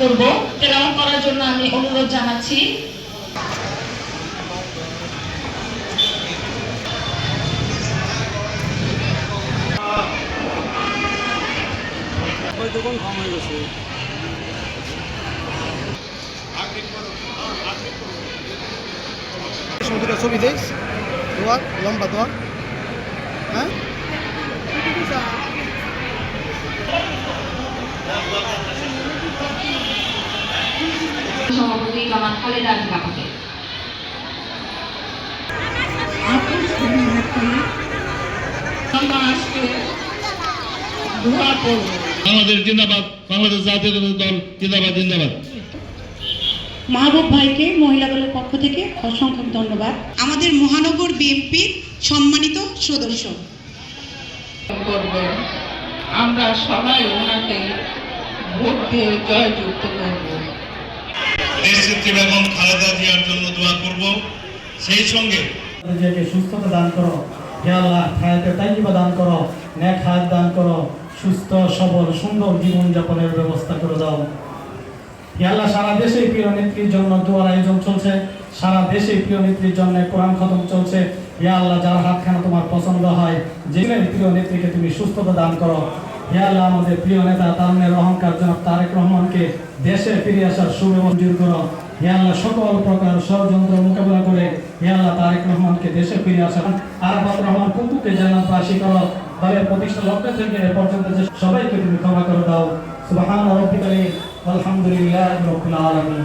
করব তেলাওয়াত করার জন্য আমি অনুরোধ জানাচ্ছি ছবি দোয়া লম্বা দোয়া হ্যাঁ? আজকে দোয়া করব বাংলাদেশ জিন্দাবাদ বাংলাদেশ জাতীয় দল জিন্দাবাদ জিন্দাবাদ। মাহবুব ভাইকে মহিলা দলের পক্ষ থেকে অসংখ্য ধন্যবাদ। আমাদের মহানগর বিএনপির সম্মানিত সদস্য। করবেন আমরা সবাই ওনাকে ভোট দিয়ে জয়যুক্ত করব। দেশনেত্রী বেগম খালেদা জিয়ার জন্য দোয়া করব। সেই সঙ্গে সুস্থতা দান করো, হে আল্লাহ, হায়াতে তাইবা দান করো ন্যাক হায়াত দান করো, সুস্থ, সবল, সুন্দর জীবন যাপনের ব্যবস্থা করে দাও। হে আল্লাহ, সারা দেশে প্রিয় নেত্রীর জন্য দোয়ার আয়োজন চলছে। সারা দেশে প্রিয় নেত্রীর জন্য কোরআন খতম চলছে। হে আল্লাহ, যার হাতখানা তোমার পছন্দ হয় যে প্রিয় নেত্রীকে তুমি সুস্থতা দান করো হে আল্লাহ, আমাদের প্রিয় নেতা তারুণের অহংকার জনাব তারেক রহমানকে দেশে ফিরে আসার সুব্যবস্থা করো। হে আল্লাহ, সকল প্রকার ষড়যন্ত্র মোকাবিলা করে হে আল্লাহ তারেক রহমানকে দেশে ফিরে আসার আরাফাত রহমান কুকুকে জান্নাতবাসী করো। দলের প্রতিষ্ঠা লগ্ন থেকে এ পর্যন্ত যে সবাইকে তুমি ক্ষমা করে দাও। সুবহান আলহামদুলিল্লাহি রাব্বিল আলামিন।